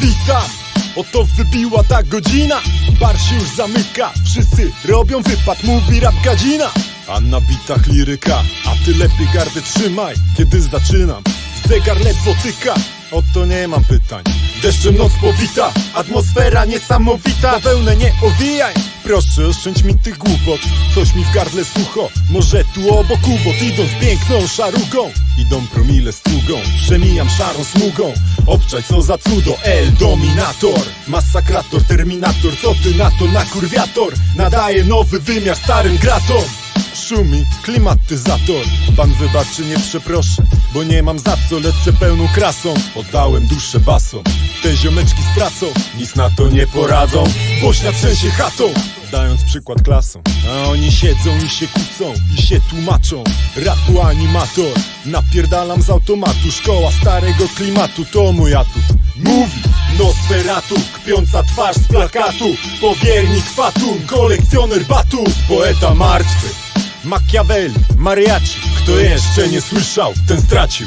witam. Oto wybiła ta godzina. Bar się już zamyka. Wszyscy robią wypad, mówi rap gadzina. A na bitach liryka. A ty lepiej gardę trzymaj Kiedy zaczynam. Zegar ledwo tyka. Oto nie mam pytań Deszczem noc powita Atmosfera niesamowita. Bawełnę nie owijaj Proszę oszczędź mi tych głupot. Coś mi w gardle sucho Może tu obok ubot. Idą z piękną szarugą Idą promile strugą Przemijam szarą smugą Obczaj co za cudo. El Dominator Masakrator, Terminator. Co ty na to na kurwiator? Nadaje nowy wymiar starym gratom. Szumi klimatyzator. Pan wybaczy, nie przeproszę Bo nie mam za co, lecę pełną krasą. Oddałem duszę basom Te ziomeczki stracą Nic na to nie poradzą Bośnia trzęsie chatą. Dając przykład klasom A oni siedzą i się kłócą I się tłumaczą. Rapu animator Napierdalam z automatu. Szkoła starego klimatu To mój atut. Mówi Nosferatu Kpiąca twarz z plakatu. Powiernik Fatum Kolekcjoner batów Poeta martwy Machiavelli, mariachi. Kto jeszcze nie słyszał, ten stracił